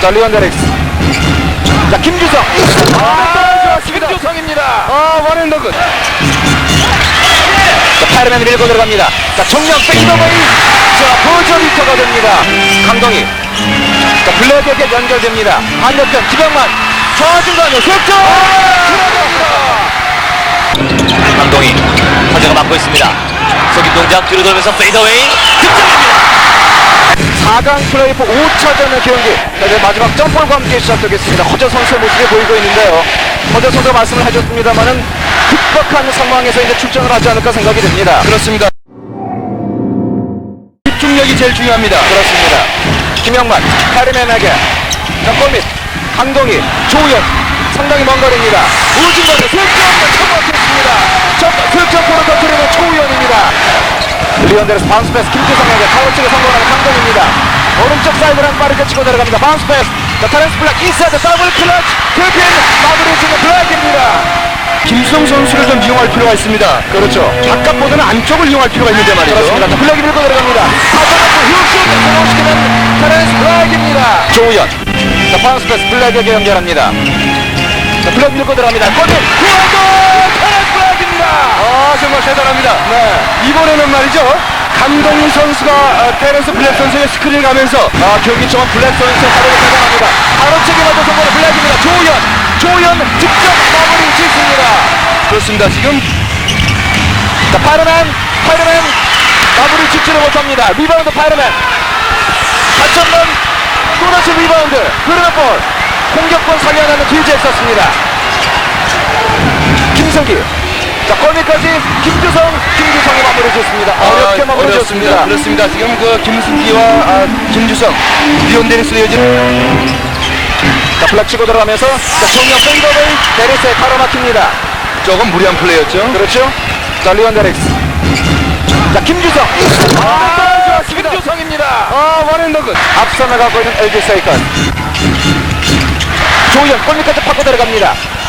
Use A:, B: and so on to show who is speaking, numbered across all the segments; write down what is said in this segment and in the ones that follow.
A: 자, 리언데렉스. 자, 김주성. 아, 좋았습니다.
B: 김주성입니다.
A: 아, 원앤더그. 자, 파이르맨 밀고 들어갑니다. 자, 정면 백더웨이. 자, 버저비터가 됩니다. 강동희. 자, 블랙에게 연결됩니다. 반대편 김영만. 좌중간에 석점!
B: 강동희 타자가 막고 있습니다. 속인 동작 뒤로 돌면서 페이더웨이 득점입니다.
A: 4강 플레이오프 5차전의 경기. 자, 이제 마지막 점프와 함께 시작되겠습니다. 허재 선수의 모습이 보이고 있는데요. 허재 선수가 말씀을 해줬습니다만은 급박한 상황에서 이제 출전을 하지 않을까 생각이 됩니다.
B: 그렇습니다. 집중력이 제일 중요합니다.
A: 그렇습니다. 김영만 카리맨에게 자 골밑 강동희 조우현 상당히 먼 거리입니다. 우중간에 슬점을 쳐박혔습니다 첫 슬점포를 터뜨리는 조우현입니다 리언데르스 바운스 패스 김주성에게 타워치를 성공하는 강동입니다 오른쪽 사이드랑 빠르게 치고 내려갑니다 바운스 패스 자 타렌스 블랙 인사이드 더블 클러치 트핀 마무리 짓는 블랙입니다
B: 김수성 선수를 좀 이용할 필요가 있습니다.
A: 그렇죠
B: 바깥보다는 안쪽을 이용할 필요가 있는데 말이죠.
A: 그렇습니다. 자, 블랙이 밀고 들어갑니다. 하자마자 휴식을 성공시키는 테렌스 블랙입니다. 조우현. 자, 파운스 패스 블랙에게 연결합니다. 자, 블랙 밀고 들어갑니다. 골밑 구원도 테렌스 블랙입니다.
B: 아 정말 대단합니다.
A: 네.
B: 이번에는 말이죠. 강동희 선수가 어, 테렌스 블랙 선수의 스크린을 가면서
A: 아, 경기 초반 블랙 선수 바로 대단합니다. 바로 책임 맞아 성공의 블랙입니다. 조우현. 조우현 직접 마무리 짓습니다.
B: 그렇습니다. 지금
A: 자, 파이르맨. 파이르맨. 마무리 짓지를 못합니다. 리바운드 파이르맨. 다천만 또다시 리바운드. 흐르는 볼. 공격권 살려내는 뒤지에 있었습니다. 김성기. 자, 골밑까지 김주성, 김주성이 마무리. 어렵게
B: 아,
A: 마무리
B: 어렵습니다.
A: 짓습니다.
B: 그렇습니다. 지금 그 김승기와 아, 김주성, 리온데니스로 이어진
A: 자, 블락 치고 들어가면서 자, 정면 페이더웨이 데리스에 가로막힙니다.
B: 조금 무리한 플레이였죠.
A: 그렇죠? 자, 리온 데렉스. 자, 김주성. 아, 좋았습니다.
B: 김주성입니다.
A: 아, 원앤더그. 앞서 나가고 있는 LG 세이컨. 조현 골밑까지 파고 들어갑니다.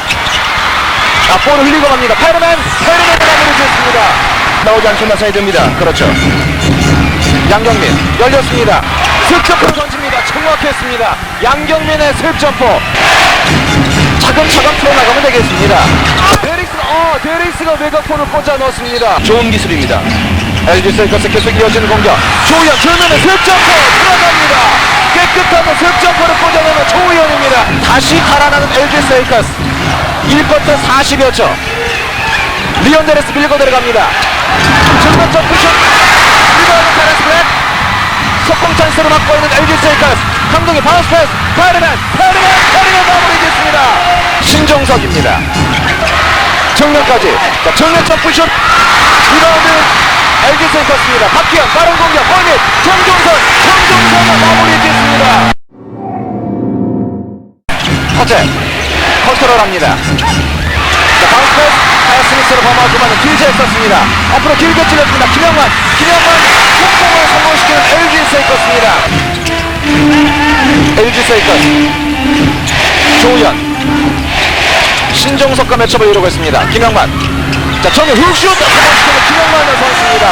A: 아, 볼을 흘리고 갑니다. 파이르맨 마무리 짓습니다.
B: 나오지 나서야 됩니다.
A: 그렇죠. 양경민 열렸습니다. 슬점포 던집니다. 정확했습니다. 양경민의 슬점포. 차근차근 풀어나가면 되겠습니다. 데릭스, 어, 데릭스가 외곽포를 꽂아 넣었습니다.
B: 좋은 기술입니다.
A: LG 세이커스 계속 이어지는 공격. 조우현 들면은 슬점포 들어갑니다. 깨끗하게 슬점포를 꽂아내는 조우현입니다. 다시 달아나는 LG 세이커스. 1쿼터 40여 초. 리온데레스 밀고 들어갑니다. 정면 점프슛. 리바운드 카레스 블랙. 속공 찬스를 막고 있는 LG 세이커스. 감독의 바운스 패스. 파이르맨, 파이르맨, 파이르맨 마무리 짓습니다. 신종석입니다. 정면까지. 자, 정면 점프슛. 리바운드 LG 세이커스입니다. 박기현 빠른 공격. 골밑 정종선, 정종선을 마무리 짓습니다. 허재 컨트롤합니다. 자, 바운스. 하야 스미스로 범하지만 길게 썼습니다. 앞으로 길게 찔렀습니다. 김영만, 김영만 속공을 성공시키는 LG 세이커스입니다. LG 세이커스. 조우현. 신종석과 매첩을 이루고 있습니다. 김영만. 자, 정면 훅슛 성공시키는 김영만 선수입니다.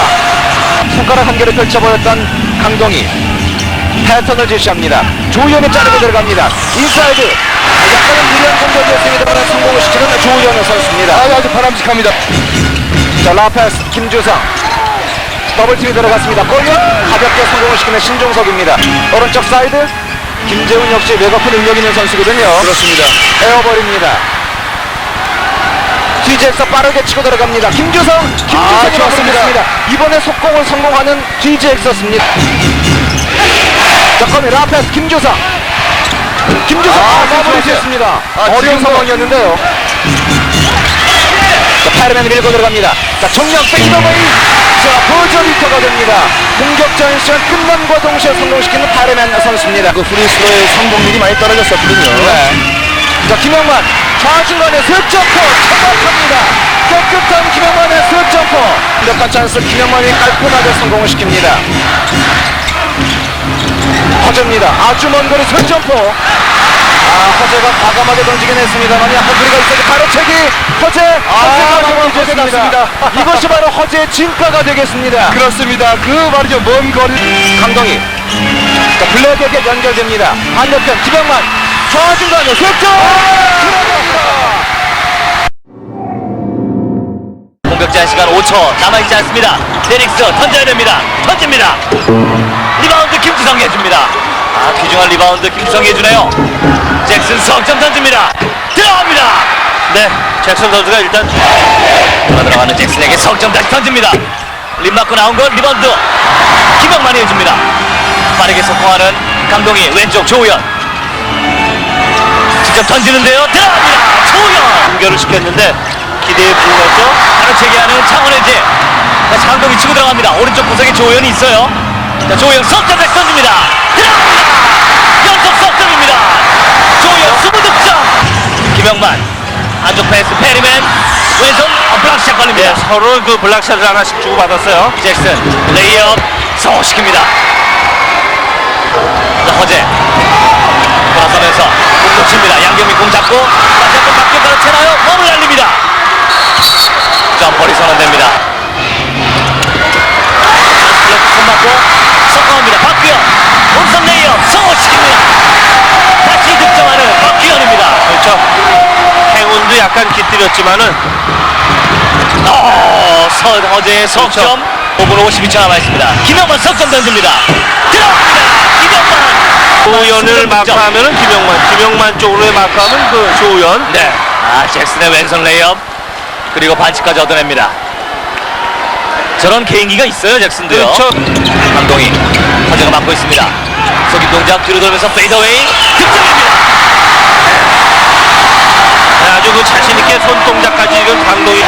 A: 손가락 한 개를 펼쳐보였던 강동희. 패턴을 제시합니다. 조우현이 자르고 들어갑니다. 인사이드. 약간은 무리한 공격이었습니다만 성공을 시키는 조우현 선수입니다.
B: 아, 아주 바람직합니다.
A: 자, 라페스 김주성. 더블팀이 들어갔습니다. 골밑 가볍게 성공을 시키는 신종석입니다. 오른쪽 사이드 김재훈 역시 외곽을 능력 있는 선수거든요.
B: 그렇습니다.
A: 에어버립니다. DJ에서 빠르게 치고 들어갑니다. 김주성, 김주성이
B: 아, 좋았습니다.
A: 마무리했습니다. 이번에 속공을 성공하는 DJ였습니다. 자, 그럼 라페스 김주성. 김주성
B: 아,
A: 아, 마무리. 지었습니다.
B: 아,
A: 어려운 상황이었는데요. 자, 파이르맨이 밀고 들어갑니다. 자, 정면 페이더웨이. 자, 버저비터가 됩니다. 공격 전시간 끝남과 동시에 성공시키는 파이르맨 선수입니다.
B: 그 프리스로의 성공률이 많이 떨어졌었거든요.
A: 네. 자, 김영만 좌중간에 슬점포 정확합니다. 깨끗한 김영만의 슬점포. 완벽한 찬스 김영만이 깔끔하게 성공을 시킵니다. 허재입니다. 아주 먼 거리 슬점포. 아, 허재가 과감하게 던지긴 했습니다만 약간 거리가 있어서 가로채기 허재. 마무리
B: 허재. 같습니다.
A: 이것이 바로 허재의 진가가 되겠습니다.
B: 그렇습니다. 그 말이죠. 먼 거리.
A: 강동희 자, 블랙에게 연결됩니다. 반대편 김영만 좌중간에 득점!
B: 제한 시간 5초 남아있지 않습니다. 데릭스 던져야 됩니다. 던집니다. 리바운드 김주성이 해줍니다. 아 귀중한 리바운드 김주성이 해주네요. 잭슨 석점 던집니다. 들어갑니다. 네, 잭슨 선수가 일단 돌아 들어가는 잭슨에게 석점 다시 던집니다. 림 맞고 나온 건 리바운드 김영만이 해줍니다. 빠르게 속공하는 강동희 왼쪽 조우현 직접 던지는데요. 들어갑니다. 조우현 연결을 시켰는데 기대에 불렀죠. 바로 제기하는 창원의지. 자, 장동이 치고 들어갑니다. 오른쪽 구석에 조우현이 있어요. 자, 조우현 석점 다시 던집니다. 들어갑니다. 연속 석점입니다. 조우현 20득점. 김영만 안쪽 패스 페리맨 왼손 어, 블락샷 걸립니다.
C: 서로 그 블락샷을 하나씩 주고 받았어요.
B: 잭슨 레이업 성공시킵니다. 자, 허재 돌아서면서
C: 깃들였지만은
B: 어, 서, 어제의 석점 5분 52초 남아있습니다. 김영만 석점 던집니다. 들어갑니다. 김영만
C: 조우연을
B: 득점.
C: 마크하면은 김영만, 김영만 쪽으로 마크하면 그 조우연.
B: 네. 아, 잭슨의 왼손 레이업. 그리고 반칙까지 얻어냅니다. 저런 개인기가 있어요, 잭슨도요.
C: 그렇죠.
B: 감독이 허재가 맡고 있습니다. 속임 동작 뒤로 돌면서 페이더웨이 득점입니다.
C: 네, 아주 그 자신있게 손동작까지 이건 강동이.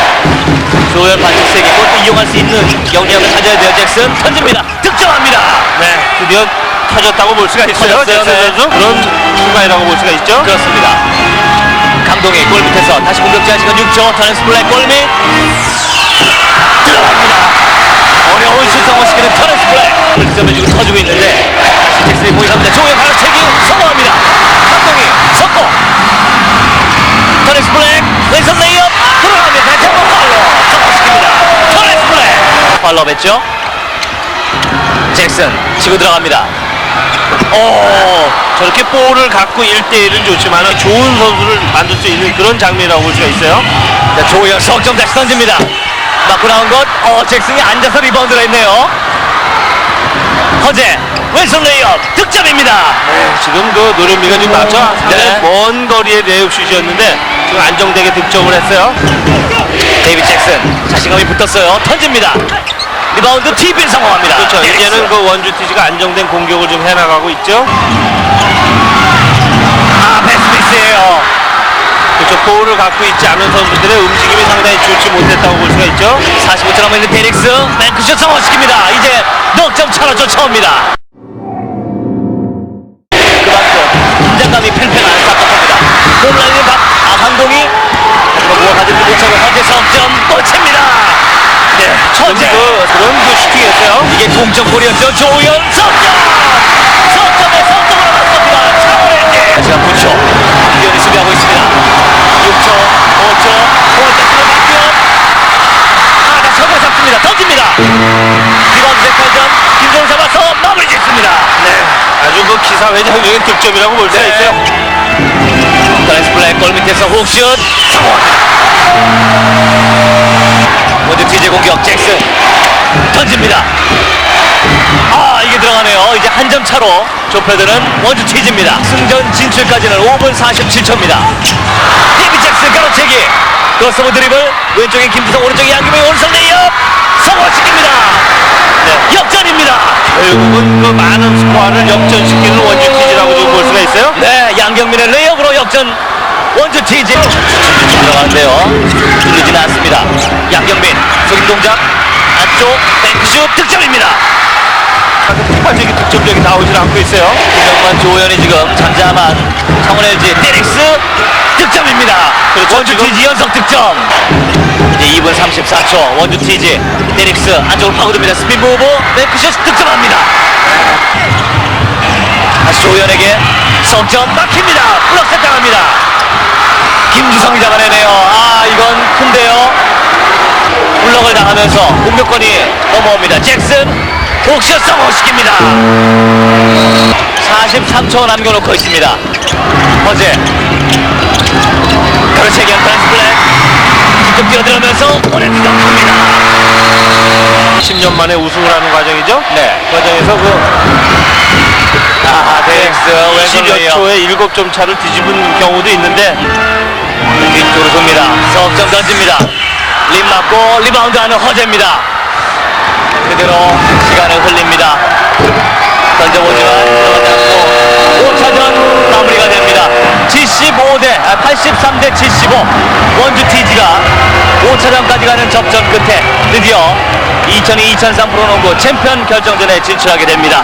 B: 조현 반칙 그것도 이용할 수 있는 영리함을 가져야 돼요, 잭슨. 던집니다. 득점합니다.
C: 네, 드디어 터졌다고 볼 수가 있어요.
B: 터졌어요,
C: 잭슨
B: 네.
C: 선수. 그런 순간이라고 볼 수가 있죠.
B: 그렇습니다. 감독이 골 밑에서 다시 공격 제한 시간 6초 터렌스 블랙 골밑 들어갑니다. 어려운 슛 성공시키는 터렌스 블랙 득점을 지금 터주고 있는데 다시 잭슨이 보이갑니다. 조영 발로채 팔로 뺐죠. 잭슨 치고 들어갑니다.
C: 어, 저렇게 볼을 갖고 1대1은 좋지만 좋은 선수를 만들 수 있는 그런 장면이라고 볼 수가 있어요.
B: 자, 조우영 석점 다시 던집니다. 맞고 나온 것, 어, 잭슨이 앉아서 리바운드를 했네요. 허재, 왼손 레이업, 득점입니다.
C: 네, 지금 그 노련미가 좀? 상당히
B: 네.
C: 먼 거리의 레이업 슛이었는데 지금 안정되게 득점을 했어요.
B: 데이비 잭슨, 자신감이 붙었어요. 던집니다. 리바운드 TB를 성공합니다.
C: 그렇죠.
B: 네,
C: 이제는 그 원주 티지가 안정된 공격을 좀 해나가고 있죠.
B: 아, 패스미스예요
C: 그렇죠. 볼을 갖고 있지 않은 선수들의 움직임이 상당히 좋지 못했다고 볼 수가 있죠.
B: 45초 남아있는 데릭스, 뱅크슛 성공시킵니다. 이제 넉점 차로 쫓아옵니다. 그만큼 긴장감이 팽팽한 사건입니다. 홈라인의 박, 아, 강동이 하지만 무가 가지고 못차고 현재 석점 꽂힙니다. 네,
C: 슈팅
B: 이게 동점골이었죠. 조우현 석점! 석점에 석점으로 맞습니다. 차원의 시간 9초. 박기현이 수비하고 있습니다. 6초, 5초, 공을 뺏기는 박기현. 아, 다시 한번 잡습니다. 던집니다. 리바운드 세컨전 김종우 잡아서 마무리 짓습니다.
C: 네. 아주 그 기사 회장적인 득점이라고 볼 수가
B: 네.
C: 있어요.
B: 더렌스 블랙 골 밑에서 훅슛 성공합니다. 먼저 TJ 공격 잭슨 던집니다. 아 이게 들어가네요. 이제 한 점 차로 좁혀드는 원주 TJ입니다. 승전 진출까지는 5분 47초입니다. 데이비 잭슨 가로채기 크로스오버 드리블 왼쪽에 김지성 오른쪽에 양규민 오른손 레이업 성공시킵니다. 네, 역전입니다.
C: 결국은 그 많은 스코어를 역전시키는 원주 좀볼 수가 있어요.
B: 네, 양경민의 레이업으로 역전 원주 TJ 들어가는데요. 뚫리지는 않습니다. 양경민 속임 동작 안쪽 뱅크슛 득점입니다.
C: 폭발적인 득점력이 나오질 않고 있어요.
B: 김영만 조호연이 지금 잠잠한 창원 LG 데릭스 득점입니다.
C: 그렇죠,
B: 원주
C: 지금-
B: TG 연속 득점. 이제 2분 34초 원주 TG 데릭스 안쪽으로 파고듭니다. 스핀 무브 뱅크슛 득점합니다. 다시 조호연에게 석점 막힙니다. 블럭셋 당합니다. 김주성이 잡아내 하면서 공격권이 넘어옵니다. 잭슨 옥션 성공시킵니다. 43초 남겨놓고 있습니다. 허재. 그렇지 견탄 플랫 직접 뛰어들어면서 오늘 부족합니다.
C: 10년 만에 우승을 하는 과정이죠.
B: 네
C: 과정에서 그
B: 아, 데렉스
C: 20여
B: 왼손이에요
C: 초에 7점 차를 뒤집은 경우도 있는데
B: 뒤쪽으로 섭니다. 석점 던집니다 림 맞고 리바운드하는 허재입니다. 그대로 시간을 흘립니다. 던져보지만 들어가지 않고 5차전 마무리가 됩니다. 75대 83대 75 원주 TG가 5차전까지 가는 접전 끝에 드디어 2002-2003 프로농구 챔피언 결정전에 진출하게 됩니다